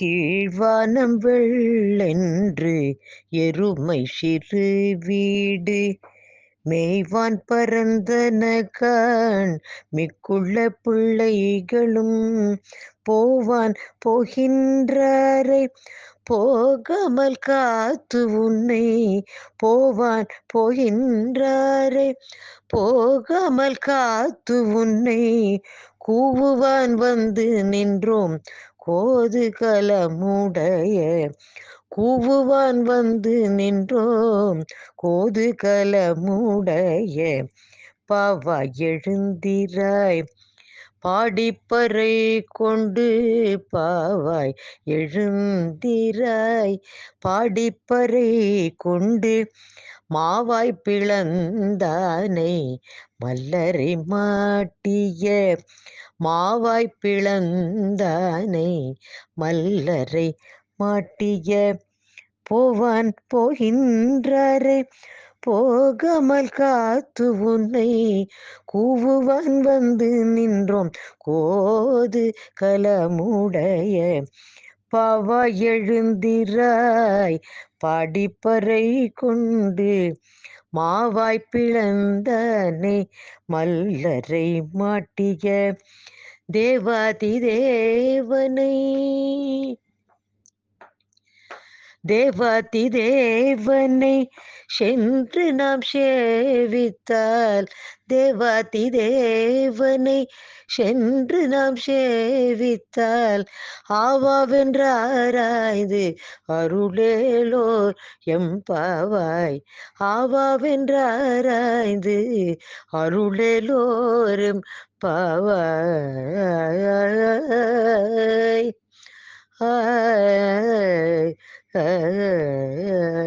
கீழ்வானம் வெள்ளென்று எருமை சிறு வீடு. மேய்வான் பரந்தன காண் மிக்குள்ள பிள்ளைகளும் போவான் போகின்றாரை போகாமல் காத்து உன்னை போவான் போகின்றாரே போகாமல் காத்து உன்னை கூவுவான் வந்து நின்றோம். கோது கலமுடைய கூவுவான் வந்து நின்றோம். கோது கலமுடைய பாவா எழுந்திராய். பாடிப்பறை கொண்டு பாவாய் எழுந்திராய். பாடிப்பறை கொண்டு மாவாய் பிளந்தானை மல்லரை மாட்டிய மாவாய் பிளந்தானை மல்லரை மாட்டிய போவான் போகின்றாரே. போகமல் காத்து உன்னை கூவுவான் வந்து நின்றோம். கோது கலமுடைய பாவா எழுந்திராய். படிப்பறை கொண்டு மாவாய் பிளந்தனை மல்லரை மாட்டிய தேவாதி தேவனை. தேவாதி தேவனை சென்று நாம் சேவித்தால் தேவாதி தேவனை சென்று நாம் சேவித்தால் ஆவாவென்றாராய்து அருளேலோர் எம்பாவாய் ஆவாவென்றாராய்து அருளேலோரும் பாவாய். ஆய் yeah, yeah, yeah.